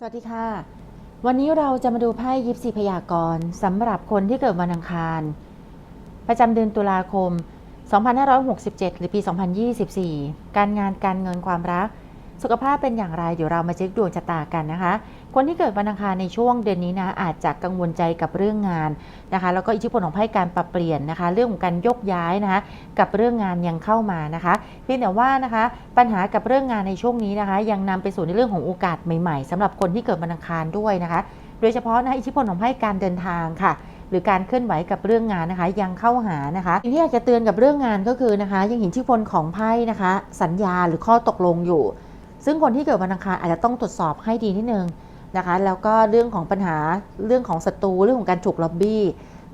สวัสดีค่ะ วันนี้เราจะมาดูไพ่ยิปซีพยากรณ์สำหรับคนที่เกิดวันอังคาร ประจำเดือนตุลาคม 2567 หรือปี 2024 การงานการเงินความรัก สุขภาพเป็นอย่างไร เดี๋ยวเรามาเช็คดวงชะตากันนะคะ คนที่เกิดวันอังคารในช่วงเดือนนี้นะอาจจะกังวลใจกับเรื่องงานนะคะแล้วก็อิทธิพลของไพ่การปรับเปลี่ยนนะคะ เรื่องของการยกย้ายนะคะกับเรื่องงานยังเข้ามานะคะเพียงแต่ว่านะคะปัญหากับเรื่องงานในช่วงนี้นะคะ ยังนำไปสู่ในเรื่องของโอกาสใหม่ๆสำหรับคนที่เกิดวันอังคารด้วยนะคะ โดยเฉพาะนะอิทธิพลของไพ่การเดินทางค่ะหรือการเคลื่อนไหวกับเรื่องงานนะคะ ยังเข้าหานะคะสิ่งที่อยากจะเตือนกับเรื่องงานก็คือนะคะ ยังเห็นอิทธิพลของไพ่นะคะ สัญญาหรือข้อตกลงอยู่ ซึ่งคนที่เกิดวันอังคารอาจจะต้องตรวจสอบให้ดีนิดนึง นะคะแล้วก็เรื่องของปัญหาเรื่องของศัตรูเรื่องของการถูกล็อบบี้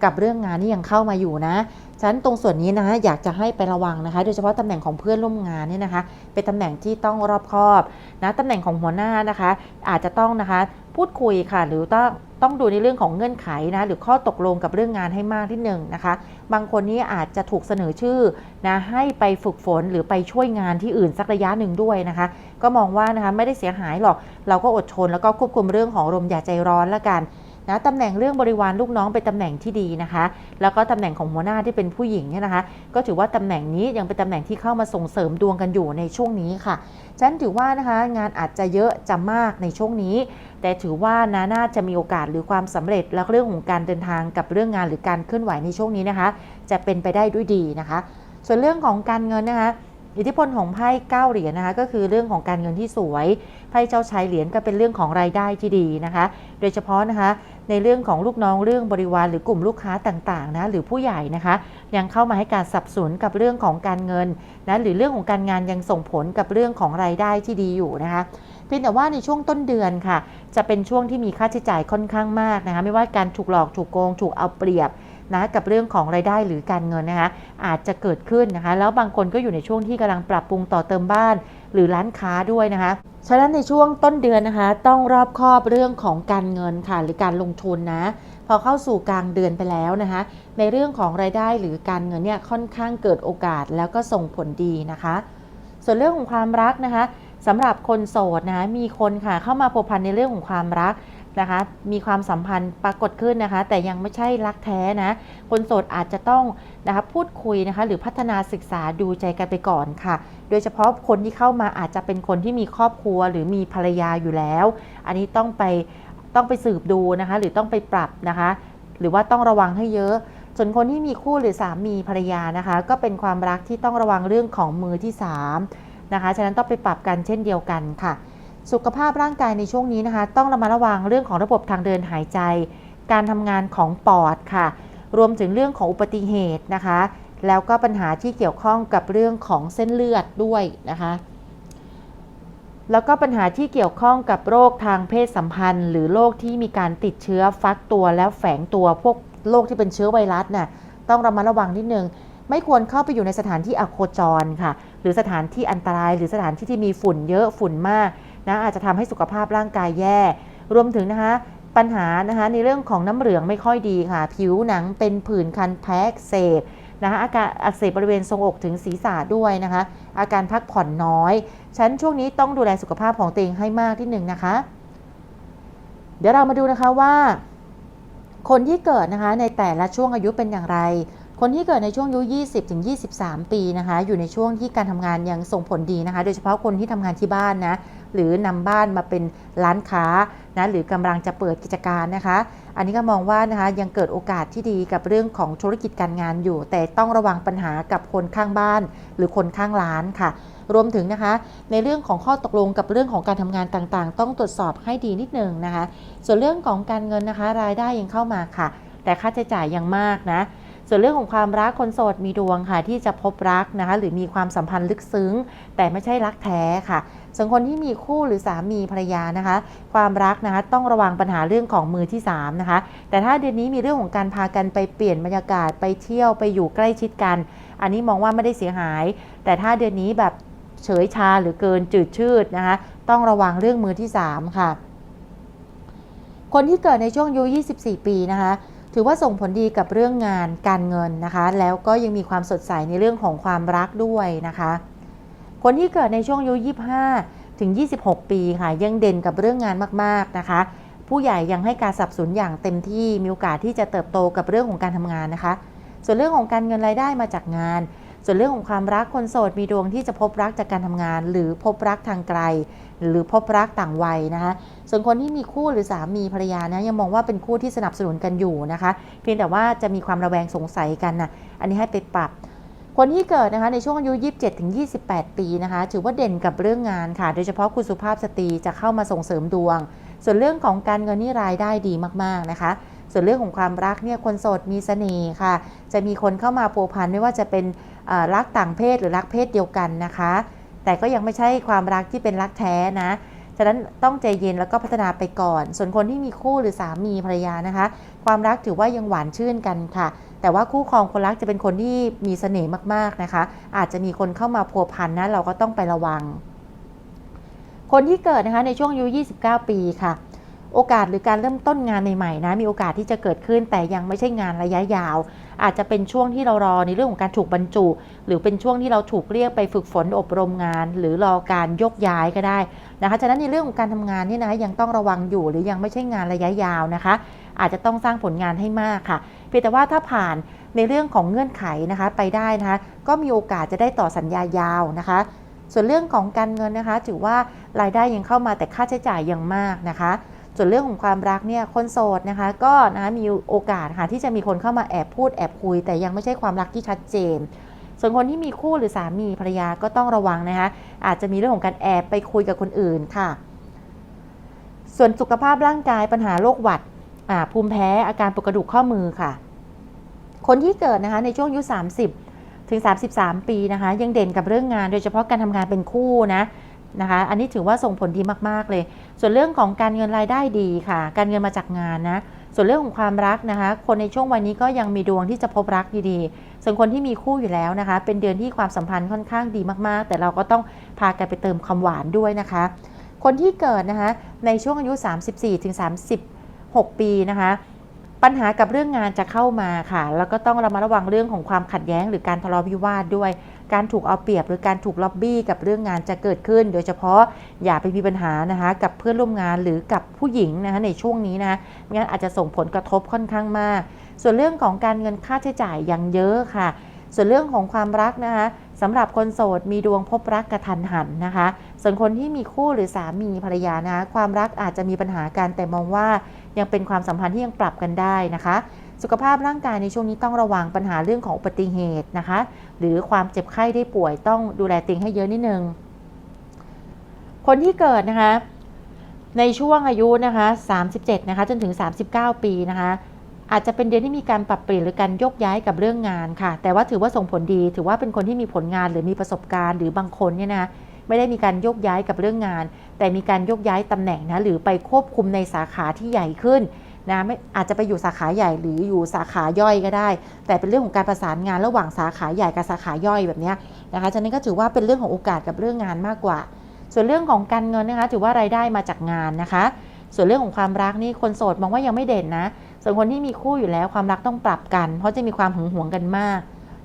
กับเรื่องงานนี่ยังเข้ามาอยู่นะฉะนั้นตรงส่วนนี้นะอยากจะให้ไประวังนะคะ โดยเฉพาะตำแหน่งของเพื่อนร่วมงานเนี่ยนะคะ เป็นตำแหน่งที่ต้องรอบคอบนะตำแหน่งของหัวหน้านะคะ อาจจะต้องนะคะพูดคุยค่ะ หรือต้องต้องดูในเรื่องของเงื่อนไขนะหรือข้อตกลงกับเรื่องงานให้มากที่หนึ่งนะคะ บางคนนี่อาจจะถูกเสนอชื่อนะให้ไปฝึกฝนหรือไปช่วยงานที่อื่นสักระยะหนึ่งด้วยนะคะ ก็มองว่านะคะไม่ได้เสียหายหรอก เราก็อดทนแล้วก็ควบคุมเรื่องของอารมอย่าใจร้อนละกันนะตำแหน่งเรื่องบริวารลูกน้องเป็นตำแหน่งที่ดีนะคะ แล้วก็ตำแหน่งของหัวหน้าที่เป็นผู้หญิงเนี่ยนะคะ ก็ถือว่าตำแหน่งนี้ยังเป็นตำแหน่งที่เข้ามาส่งเสริมดวงกันอยู่ในช่วงนี้ค่ะฉันถือว่านะคะงานอาจจะเยอะจะมากในช่วงนี้ แต่ถือว่านาน่าจะมีโอกาสหรือความสำเร็จแล้วเรื่องของการเดินทางกับเรื่องงานหรือการเคลื่อนไหวในช่วงนี้นะคะ จะเป็นไปได้ด้วยดีนะคะ ส่วนเรื่องของการเงินนะคะ อิทธิพลของไพ่เก้าเหรียญนะคะก็คือเรื่องของการเงินที่สวยไพ่เจ้าชายเหรียญก็เป็นเรื่องของรายได้ที่ดีนะคะ โดยเฉพาะนะคะในเรื่องของลูกน้องเรื่องบริวารหรือกลุ่มลูกค้าต่างๆนะหรือผู้ใหญ่นะคะ ยังเข้ามาให้การสับสนกับเรื่องของการเงินนะหรือเรื่องของการงานยังส่งผลกับเรื่องของรายได้ที่ดีอยู่นะคะเพียงแต่ว่าในช่วงต้นเดือนค่ะ จะเป็นช่วงที่มีค่าใช้จ่ายค่อนข้างมากนะคะไม่ว่าการถูกหลอกถูกโกง ถูกเอาเปรียบ นะกับเรื่องของรายได้หรือการเงินนะคะอาจจะเกิดขึ้นนะคะ แล้วบางคนก็อยู่ในช่วงที่กำลังปรับปรุงต่อเติมบ้าน หรือร้านค้าด้วยนะคะฉะนั้นในช่วงต้นเดือนนะคะ ต้องรอบคอบเรื่องของการเงินค่ะหรือการลงทุนนะพอเข้าสู่กลางเดือนไปแล้วนะคะ ในเรื่องของรายได้หรือการเงินเนี่ยค่อนข้างเกิดโอกาสแล้วก็ส่งผลดีนะคะ ส่วนเรื่องของความรักนะคะสำหรับคนโสดนะะมีคนค่ะเข้ามาพัวพันในเรื่องของความรัก นะคะมีความสัมพันธ์ปรากฏขึ้นนะคะ แต่ยังไม่ใช่รักแท้นะ คนโสดอาจจะต้องนะคะพูดคุยนะคะ หรือพัฒนาศึกษาดูใจกันไปก่อนค่ะ โดยเฉพาะคนที่เข้ามาอาจจะเป็นคนที่มีครอบครัวหรือมีภรรยาอยู่แล้ว อันนี้ต้องไปต้องไปสืบดูนะคะ หรือต้องไปปรับนะคะ หรือว่าต้องระวังให้เยอะ ส่วนคนที่มีคู่หรือสามีภรรยานะคะ ก็เป็นความรักที่ต้องระวังเรื่องของมือที่สามนะคะฉะนั้นต้องไปปรับกันเช่นเดียวกันค่ะ สุขภาพร่างกายในช่วงนี้นะคะ ต้องระมัดระวังเรื่องของระบบทางเดินหายใจ การทำงานของปอดค่ะ รวมถึงเรื่องของอุบัติเหตุนะคะ แล้วก็ปัญหาที่เกี่ยวข้องกับเรื่องของเส้นเลือดด้วยนะคะ แล้วก็ปัญหาที่เกี่ยวข้องกับโรคทางเพศสัมพันธ์ หรือโรคที่มีการติดเชื้อฟักตัวแล้วแฝงตัวพวกโรคที่เป็นเชื้อไวรัสน่ะต้องระมัดระวังนิดนึงไม่ควรเข้าไปอยู่ในสถานที่อโคจรค่ะ หรือสถานที่อันตราย หรือสถานที่ที่มีฝุ่นเยอะฝุ่นมาก นะอาจจะทำให้สุขภาพร่างกายแย่ รวมถึงนะคะปัญหานะคะในเรื่องของน้ำเหลืองไม่ค่อยดีค่ะ ผิวหนังเป็นผื่นคันแพ้กเสบนะคะอาการอักเสบบริเวณทรงอกถึงศีรษะด้วยนะคะ อาการพักผ่อนน้อย ฉันช่วงนี้ต้องดูแลสุขภาพของตัวเองให้มากที่หนึ่งนะคะ เดี๋ยวเรามาดูนะคะว่า คนที่เกิดนะคะในแต่ละช่วงอายุเป็นอย่างไร คนที่เกิดในช่วงอายุ 20ถึง23 ปีนะคะ อยู่ในช่วงที่การทำงานยังส่งผลดีนะคะ โดยเฉพาะคนที่ทำงานที่บ้านนะหรือนำบ้านมาเป็นร้านค้านะหรือกำลังจะเปิดกิจการนะคะ อันนี้ก็มองว่านะคะยังเกิดโอกาสที่ดีกับเรื่องของธุรกิจการงานอยู่ แต่ต้องระวังปัญหากับคนข้างบ้าน หรือคนข้างร้านค่ะ รวมถึงนะคะ ในเรื่องของข้อตกลงกับเรื่องของการทำงานต่างๆ ต้องตรวจสอบให้ดีนิดนึงนะคะ ส่วนเรื่องของการเงินนะคะ รายได้ยังเข้ามาค่ะ แต่ค่าใช้จ่ายยังมากนะส่วนเรื่องของความรักคนโสดมีดวงค่ะ ที่จะพบรักนะคะ หรือมีความสัมพันธ์ลึกซึ้ง แต่ไม่ใช่รักแท้ค่ะส่วนคนที่มีคู่หรือสามีภรรยานะคะ ความรักนะคะต้องระวังปัญหาเรื่องของมือที่3นะคะ แต่ถ้าเดือนนี้มีเรื่องของการพากันไปเปลี่ยนบรรยากาศไปเที่ยวไปอยู่ใกล้ชิดกัน อันนี้มองว่าไม่ได้เสียหาย แต่ถ้าเดือนนี้แบบ เฉยชาหรือเกินจืดชืดนะคะต้องระวังเรื่องมือที่ 3 ค่ะ คนที่เกิดในช่วงอายุ 24 ปีนะคะถือว่าส่งผลดีกับเรื่องงานการเงินนะคะ แล้วก็ยังมีความสดใสในเรื่องของความรักด้วยนะคะ คนที่เกิดในช่วงอายุ25 ถึง 26 ปีค่ะ ยังเด่นกับเรื่องงานมากๆนะคะ ผู้ใหญ่ยังให้การสนับสนุนอย่างเต็มที่มีโอกาสที่จะเติบโตกับเรื่องของการทำงานนะคะ ส่วนเรื่องของการเงินรายได้มาจากงาน ส่วนเรื่องของความรักคนโสดมีดวงที่จะพบรักจากการทำงาน หรือพบรักทางไกล หรือพบรักต่างวัยนะคะส่วนคนที่มีคู่หรือสามีภรรยานะยังมองว่าเป็นคู่ที่สนับสนุนกันอยู่นะคะ เพียงแต่ว่าจะมีความระแวงสงสัยกันนะอันนี้ให้ไปปรับ คนที่เกิดนะคะในช่วงอายุ 27ถึง28 ปีนะคะ ถือว่าเด่นกับเรื่องงานค่ะ โดยเฉพาะคุณสุภาพสตรีจะเข้ามาส่งเสริมดวง ส่วนเรื่องของการเงินนี่รายได้ดีมากๆนะคะ ส่วนเรื่องของความรักเนี่ยคนโสดมีเสน่ห์ค่ะ จะมีคนเข้ามาพัวพันไม่ว่าจะเป็นรักต่างเพศหรือรักเพศเดียวกันนะคะ แต่ก็ยังไม่ใช่ความรักที่เป็นรักแท้นะฉะนั้นต้องใจเย็นแล้วก็พัฒนาไปก่อน ส่วนคนที่มีคู่หรือสามีภรรยานะคะ ความรักถือว่ายังหวานชื่นกันค่ะ แต่ว่าคู่ครองคนรักจะเป็นคนที่มีเสน่ห์มากๆนะคะ อาจจะมีคนเข้ามาพัวพันนะเราก็ต้องไประวัง คนที่เกิดนะคะในช่วงอายุ 29 ปีค่ะ โอกาสหรือการเริ่มต้นงานใหม่ๆนะมีโอกาสที่จะเกิดขึ้น แต่ยังไม่ใช่งานระยะยาว อาจจะเป็นช่วงที่เรารอในเรื่องของการถูกบรรจุ หรือเป็นช่วงที่เราถูกเรียกไปฝึกฝนอบรมงาน หรือรอการยกย้ายก็ได้นะคะฉะนั้นในเรื่องของการทำงานนี่นะคะยังต้องระวังอยู่หรือยังไม่ใช่งานระยะยาวนะคะ อาจจะต้องสร้างผลงานให้มากค่ะเพียงแต่ว่าถ้าผ่านในเรื่องของเงื่อนไขนะคะไปได้นะคะก็มีโอกาสจะได้ต่อสัญญายาวนะคะ ส่วนเรื่องของการเงินนะคะ ถือว่ารายได้ยังเข้ามาแต่ค่าใช้จ่ายยังมากนะคะ ส่วนเรื่องของความรักเนี่ยคนโสดนะคะ ก็นะมีโอกาสค่ะที่จะมีคนเข้ามาแอบพูดแอบคุย แต่ยังไม่ใช่ความรักที่ชัดเจน ส่วนคนที่มีคู่หรือสามีภรรยาก็ต้องระวังนะคะอาจจะมีเรื่องของการแอบไปคุยกับคนอื่นค่ะ ส่วนสุขภาพร่างกายปัญหาโรคหวัดภูมิแพ้อาการปวดกระดูกข้อมือค่ะ คนที่เกิดนะคะในช่วงอายุ30 ถึง 33 ปีนะคะ ยังเด่นกับเรื่องงานโดยเฉพาะการทำงานเป็นคู่นะ นะคะ อันนี้ถือว่าส่งผลดีมากๆเลย ส่วนเรื่องของการเงินรายได้ดีค่ะ การเงินมาจากงานนะ ส่วนเรื่องของความรักนะคะ คนในช่วงวัยนี้ก็ยังมีดวงที่จะพบรักดีๆ ส่วนคนที่มีคู่อยู่แล้วนะคะ เป็นเดือนที่ความสัมพันธ์ค่อนข้างดีมากๆ แต่เราก็ต้องพากันไปเติมความหวานด้วยนะคะ คนที่เกิดนะคะในช่วงอายุ 34ถึง36 ปีนะคะปัญหากับเรื่องงานจะเข้ามาค่ะ แล้วก็ต้องระมัดระวังเรื่องของความขัดแย้งหรือการทะเลาะวิวาทด้วย การถูกเอาเปรียบหรือการถูกล็อบบี้กับเรื่องงานจะเกิดขึ้น โดยเฉพาะอย่าไปมีปัญหานะคะกับเพื่อนร่วมงานหรือกับผู้หญิงนะคะในช่วงนี้นะงั้นอาจจะส่งผลกระทบค่อนข้างมาก ส่วนเรื่องของการเงินค่าใช้จ่ายยังเยอะค่ะ ส่วนเรื่องของความรักนะคะสำหรับคนโสดมีดวงพบรักกระทันหันนะคะ ส่วนคนที่มีคู่หรือสามีภรรยานะคะความรักอาจจะมีปัญหากันแต่มองว่ายังเป็นความสัมพันธ์ที่ยังปรับกันได้นะคะ สุขภาพร่างกายในช่วงนี้ต้องระวังปัญหาเรื่องของอุบัติเหตุนะคะ หรือความเจ็บไข้ได้ป่วยต้องดูแลตัวเองให้เยอะนิดนึง คนที่เกิดนะคะในช่วงอายุนะคะ37นะคะจนถึง 39 ปีนะคะอาจจะเป็นเดือนที่มีการปรับเปลี่ยนหรือการยกย้ายกับเรื่องงานค่ะ แต่ว่าถือว่าส่งผลดี ถือว่าเป็นคนที่มีผลงานหรือมีประสบการณ์หรือบางคนเนี่ยนะไม่ได้มีการยกย้ายกับเรื่องงาน แต่มีการยกย้ายตำแหน่งนะหรือไปควบคุมในสาขาที่ใหญ่ขึ้น นะไม่อาจจะไปอยู่สาขาใหญ่หรืออยู่สาขาย่อยก็ได้ แต่เป็นเรื่องของการประสานงานระหว่างสาขาใหญ่กับสาขาย่อยแบบนี้นะคะฉะนั้นก็ถือว่าเป็นเรื่องของโอกาสกับเรื่องงานมากกว่า ส่วนเรื่องของการเงินนะคะ ถือว่ารายได้มาจากงานนะคะ ส่วนเรื่องของความรักนี่คนโสดมองว่ายังไม่เด่นนะส่วนคนที่มีคู่อยู่แล้วความรักต้องปรับกัน เพราะจะมีความหึงหวงกันมาก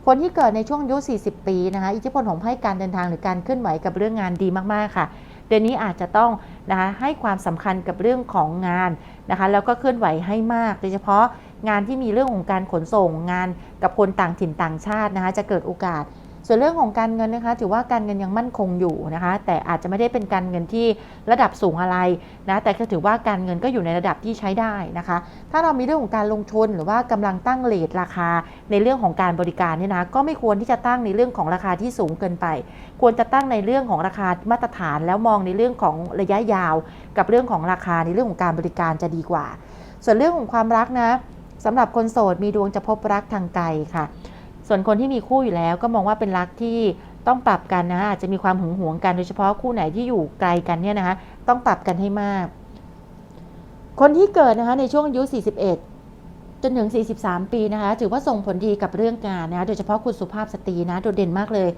คนที่เกิดในช่วงอายุ 40 ปีนะคะอิทธิพลของไพ่การเดินทางหรือการเคลื่อนไหวกับเรื่องงานดีมากๆค่ะ เดือนนี้อาจจะต้องนะคะให้ความสำคัญกับเรื่องของงานนะคะแล้วก็เคลื่อนไหวให้มาก โดยเฉพาะงานที่มีเรื่องของการขนส่งงานกับคนต่างถิ่นต่างชาตินะคะจะเกิดโอกาส ส่วนเรื่องของการเงินนะคะ ถือว่าการเงินยังมั่นคงอยู่นะคะ แต่อาจจะไม่ได้เป็นการเงินที่ระดับสูงอะไรนะแต่ก็ถือว่าการเงินก็อยู่ในระดับที่ใช้ได้นะคะ ถ้าเรามีเรื่องของการลงทุนหรือว่ากำลังตั้งเลทราคาในเรื่องของการบริการเนี่ยนะก็ไม่ควรที่จะตั้งในเรื่องของราคาที่สูงเกินไป ควรจะตั้งในเรื่องของราคามาตรฐาน แล้วมองในเรื่องของระยะยาว กับเรื่องของราคาในเรื่องของการบริการจะดีกว่า ส่วนเรื่องของความรักนะสำหรับคนโสดมีดวงจะพบรักทางไกลค่ะ ส่วนคนที่มีคู่อยู่แล้วก็มองว่าเป็นรักที่ต้องปรับกันนะอาจจะมีความหึงหวงกันโดยเฉพาะคู่ไหนที่อยู่ไกลกันเนี่ยนะคะต้องปรับกันให้มาก คนที่เกิดนะคะในช่วงอายุ 41 จนถึง 43 ปีนะคะถือว่าส่งผลดีกับเรื่องงานนะคะโดยเฉพาะคุณสุภาพสตรีนะโดดเด่นมากเลย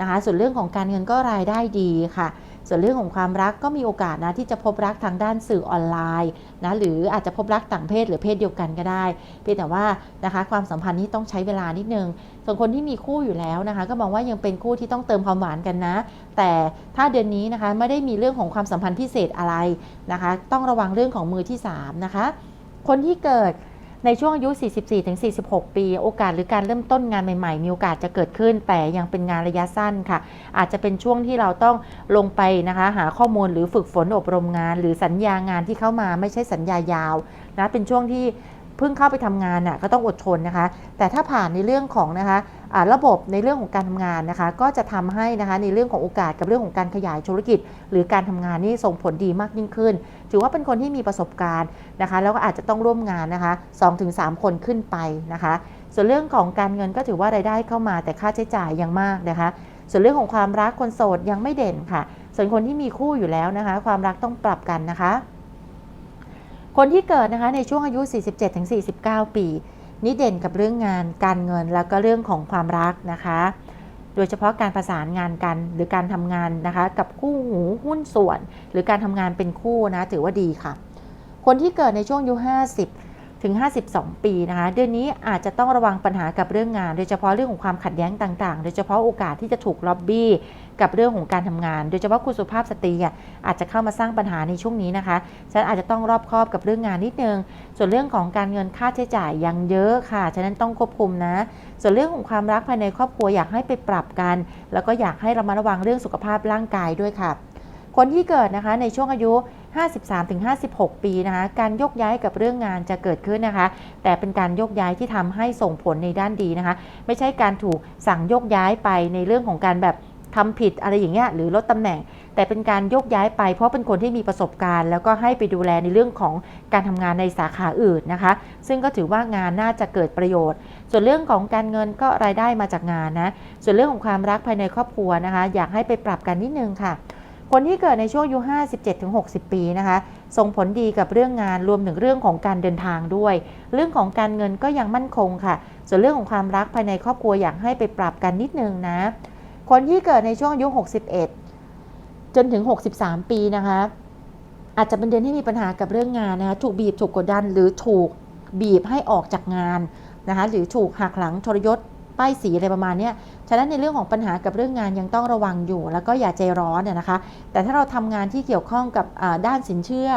นะคะส่วนเรื่องของการเงินก็รายได้ดีค่ะ ส่วนเรื่องของความรักก็มีโอกาสนะที่จะพบรักทางด้านสื่อออนไลน์นะหรืออาจจะพบรักต่างเพศหรือเพศเดียวกันก็ได้ เพียงแต่ว่านะคะความสัมพันธ์นี้ต้องใช้เวลานิดนึง ส่วนคนที่มีคู่อยู่แล้วนะคะ ก็มองว่ายังเป็นคู่ที่ต้องเติมความหวานกันนะ แต่ถ้าเดือนนี้นะคะไม่ได้มีเรื่องของความสัมพันธ์พิเศษอะไรนะคะ ต้องระวังเรื่องของมือที่3นะคะคนที่เกิด ในช่วงอายุ 44-46 ปี โอกาสหรือการเริ่มต้นงานใหม่ๆ มีโอกาสจะเกิดขึ้น แต่ยังเป็นงานระยะสั้นค่ะ อาจจะเป็นช่วงที่เราต้องลงไปนะคะ หาข้อมูลหรือฝึกฝนอบรมงาน หรือสัญญางานที่เข้ามาไม่ใช่สัญญายาวนะเป็นช่วงที่ เพิ่งเข้าไปทำงานน่ะก็ต้องอดทนนะคะ แต่ถ้าผ่านในเรื่องของนะคะอ่าระบบในเรื่องของการทำงานนะคะ ก็จะทำให้นะคะในเรื่องของโอกาสกับเรื่องของการขยายธุรกิจ หรือการทำงานนี่ส่งผลดีมากยิ่งขึ้น ถือว่าเป็นคนที่มีประสบการณ์นะคะ แล้วก็อาจจะต้องร่วมงานนะคะ 2-3 คนขึ้นไปนะคะ ส่วนเรื่องของการเงินก็ถือว่ารายได้เข้ามาแต่ค่าใช้จ่ายยังมากนะคะ ส่วนเรื่องของความรักคนโสดยังไม่เด่นค่ะ ส่วนคนที่มีคู่อยู่แล้วนะคะ ความรักต้องปรับกันนะคะ คนที่เกิดนะคะในช่วงอายุ 47-49 ปี นี่เด่นกับเรื่องงานการเงินแล้วก็เรื่องของความรักนะคะ โดยเฉพาะการประสานงานกันหรือการทำงานนะคะ กับคู่หูหุ้นส่วน หรือการทำงานเป็นคู่นะถือว่าดีค่ะ คนที่เกิดในช่วงอายุ 50 ถึง 52 ปีนะคะ เดือนนี้อาจจะต้องระวังปัญหากับเรื่องงาน โดยเฉพาะเรื่องของความขัดแย้งต่างๆ โดยเฉพาะโอกาสที่จะถูกล็อบบี้กับเรื่องของการทำงาน โดยเฉพาะคุณสุภาพสตรีอะอาจจะเข้ามาสร้างปัญหาในช่วงนี้นะคะ ฉะนั้นอาจจะต้องรอบคอบกับเรื่องงานนิดนึง ส่วนเรื่องของการเงินค่าใช้จ่ายยังเยอะค่ะ ฉะนั้นต้องควบคุมนะ ส่วนเรื่องของความรักภายในครอบครัวอยากให้ไปปรับกัน แล้วก็อยากให้เรามาระวังเรื่องสุขภาพร่างกายด้วยค่ะ คนที่เกิดนะคะในช่วงอายุ 53-56 ปีนะคะ การยกย้ายกับเรื่องงานจะเกิดขึ้นนะคะ แต่เป็นการยกย้ายที่ทำให้ส่งผลในด้านดีนะคะ ไม่ใช่การถูกสั่งยกย้ายไปในเรื่องของการแบบทำผิดอะไรอย่างเงี้ยหรือลดตำแหน่ง แต่เป็นการยกย้ายไป เพราะเป็นคนที่มีประสบการณ์ แล้วก็ให้ไปดูแลในเรื่องของการทำงานในสาขาอื่นนะคะ ซึ่งก็ถือว่างานน่าจะเกิดประโยชน์ ส่วนเรื่องของการเงินก็รายได้มาจากงานนะส่วนเรื่องของความรักภายในครอบครัวนะคะ อยากให้ไปปรับกันนิดนึงค่ะ คนที่เกิดในช่วงอายุ 57-60 ปีนะคะ ส่งผลดีกับเรื่องงานรวมถึงเรื่องของการเดินทางด้วย เรื่องของการเงินก็ยังมั่นคงค่ะ ส่วนเรื่องของความรักภายในครอบครัวอยากให้ไปปรับกันนิดนึงนะ คนที่เกิดในช่วงอายุ 61 จนถึง 63 ปีนะคะ อาจจะเป็นเดือนที่มีปัญหากับเรื่องงานนะคะ ถูกบีบถูกกดดันหรือถูกบีบให้ออกจากงานนะคะ หรือถูกหักหลังทรยศ ป้ายสีอะไรประมาณนี้ฉะนั้นในเรื่องของปัญหากับเรื่องงานยังต้องระวังอยู่ แล้วก็อย่าใจร้อนนะคะ แต่ถ้าเราทำงานที่เกี่ยวข้องกับด้านสินเชื่อ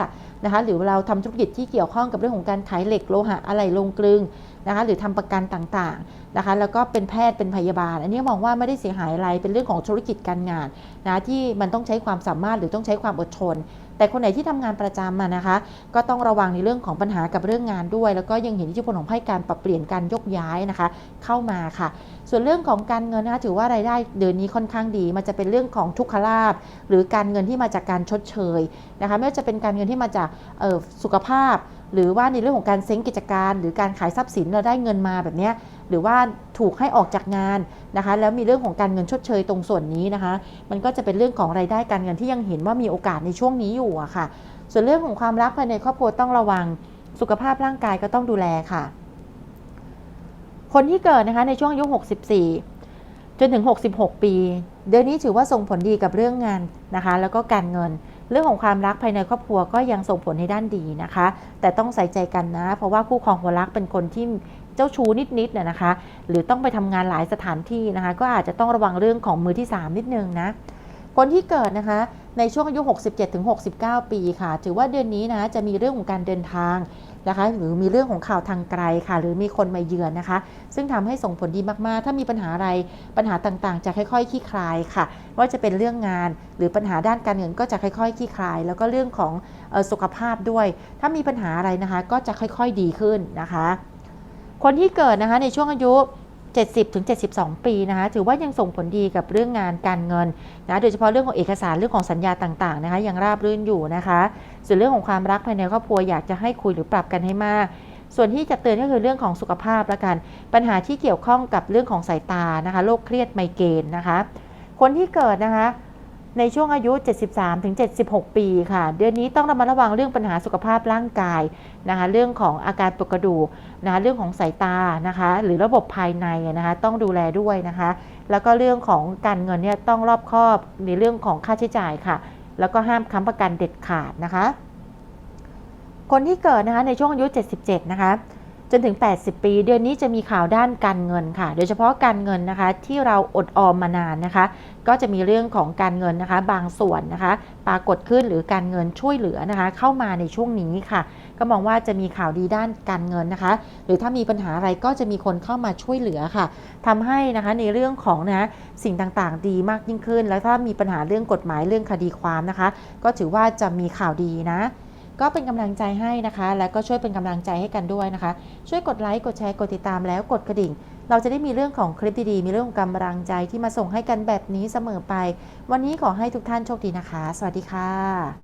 นะคะ หรือเราทำธุรกิจที่เกี่ยวข้องกับเรื่องของการขายเหล็กโลหะอะไรลงกลึงนะคะหรือทำประกันต่างๆนะคะ แล้วก็เป็นแพทย์เป็นพยาบาล อันนี้มองว่าไม่ได้เสียหายอะไรเป็นเรื่องของธุรกิจการงานนะที่มันต้องใช้ความสามารถหรือต้องใช้ความอดทน แต่คนไหนที่ทำงานประจำมานะคะ ก็ต้องระวังในเรื่องของปัญหากับเรื่องงานด้วย แล้วก็ยังเห็นอิทธิพลของไพ่การปรับเปลี่ยนการยกย้ายนะคะ เข้ามาค่ะ ส่วนเรื่องของการเงินนะคะถือว่ารายได้เดือนนี้ค่อนข้างดี มันจะเป็นเรื่องของทุกขลาบหรือการเงินที่มาจากการชดเชยนะคะไม่ว่าจะเป็นการเงินที่มาจากเอ่อสุขภาพ หรือว่าในเรื่องของการเซ้งกิจการ หรือการขายทรัพย์สินเราได้เงินมาแบบนี้หรือว่าถูกให้ออกจากงานนะคะ แล้วมีเรื่องของการเงินชดเชยตรงส่วนนี้นะคะ มันก็จะเป็นเรื่องของรายได้การเงินที่ยังเห็นว่ามีโอกาสในช่วงนี้อยู่อะค่ะ ส่วนเรื่องของความรักภายในครอบครัวต้องระวังสุขภาพร่างกายก็ต้องดูแลค่ะ คนที่เกิดนะคะในช่วงอายุ 64 จนถึง 66 ปี เดือนนี้ถือว่าส่งผลดีกับเรื่องงานนะคะ แล้วก็การเงิน เรื่องของความรักภายในครอบครัวก็ยังส่งผลในด้านดีนะคะ แต่ต้องใส่ใจกันนะ เพราะว่าคู่ครองหัวรักเป็นคนที่เจ้าชู้นิดๆน่ยนะคะ หรือต้องไปทำงานหลายสถานที่นะคะ ก็อาจจะต้องระวังเรื่องของมือที่ 3 นิดนึงนะคนที่เกิดนะคะในช่วงอายุ 67-69 ปีค่ะ ถือว่าเดือนนี้นะจะมีเรื่องของการเดินทาง นะคะหรือมีเรื่องของข่าวทางไกลค่ะ หรือมีคนมาเยือนนะคะ ซึ่งทำให้ส่งผลดีมากๆ ถ้ามีปัญหาอะไรปัญหาต่างๆ จะค่อยๆคลี่คลายค่ะ ว่าจะเป็นเรื่องงานหรือปัญหาด้านการเงินก็จะค่อยๆคลี่คลาย แล้วก็เรื่องของออสุขภาพด้วย ถ้ามีปัญหาอะไรนะคะก็จะค่อยๆดีขึ้นนะคะ คนที่เกิดนะคะในช่วงอายุ 70ถึง72 ปีนะคะถือว่ายังส่งผลดีกับเรื่องงานการเงินนะโดยเฉพาะเรื่องของเอกสารเรื่องของสัญญาต่างๆนะคะยังราบรื่นอยู่นะคะ ส่วนเรื่องของความรักภายในครอบครัวอยากจะให้คุยหรือปรับกันให้มากส่วนที่จะเตือนก็คือเรื่องของสุขภาพละกัน ปัญหาที่เกี่ยวข้องกับเรื่องของสายตานะคะ โรคเครียดไมเกรนนะคะ คนที่เกิดนะคะ ในช่วงอายุ 73ถึง76 ปีค่ะ เดือนนี้ต้องระมัดระวังเรื่องปัญหาสุขภาพร่างกายนะคะเรื่องของอาการปวดกระดูกนะคะเรื่องของสายตานะคะหรือระบบภายในนะคะต้องดูแลด้วยนะคะ แล้วก็เรื่องของการเงินเนี่ยต้องรอบคอบในเรื่องของค่าใช้จ่ายค่ะ แล้วก็ห้ามค้ำประกันเด็ดขาดนะคะ คนที่เกิดนะคะในช่วงอายุ 77 นะคะ จนถึง 80 ปี เดือนนี้จะมีข่าวด้านการเงินค่ะ โดยเฉพาะการเงินนะคะที่เราอดออมมานานนะคะ ก็จะมีเรื่องของการเงินนะคะ บางส่วนนะคะ ปรากฏขึ้นหรือการเงินช่วยเหลือนะคะ เข้ามาในช่วงนี้ค่ะ ก็มองว่าจะมีข่าวดีด้านการเงินนะคะ หรือถ้ามีปัญหาอะไรก็จะมีคนเข้ามาช่วยเหลือค่ะทำให้นะคะในเรื่องของนะสิ่งต่างๆ ดีมากยิ่งขึ้น แล้วถ้ามีปัญหาเรื่องกฎหมายเรื่องคดีความนะคะ ก็ถือว่าจะมีข่าวดีนะ ก็เป็นกำลังใจให้นะคะ และก็ช่วยเป็นกำลังใจให้กันด้วยนะคะ ช่วยกดไลค์กดแชร์กดติดตามแล้วกดกระดิ่ง เราจะได้มีเรื่องของคลิปดีๆมีเรื่องของกำลังใจที่มาส่งให้กันแบบนี้เสมอไป วันนี้ขอให้ทุกท่านโชคดีนะคะ สวัสดีค่ะ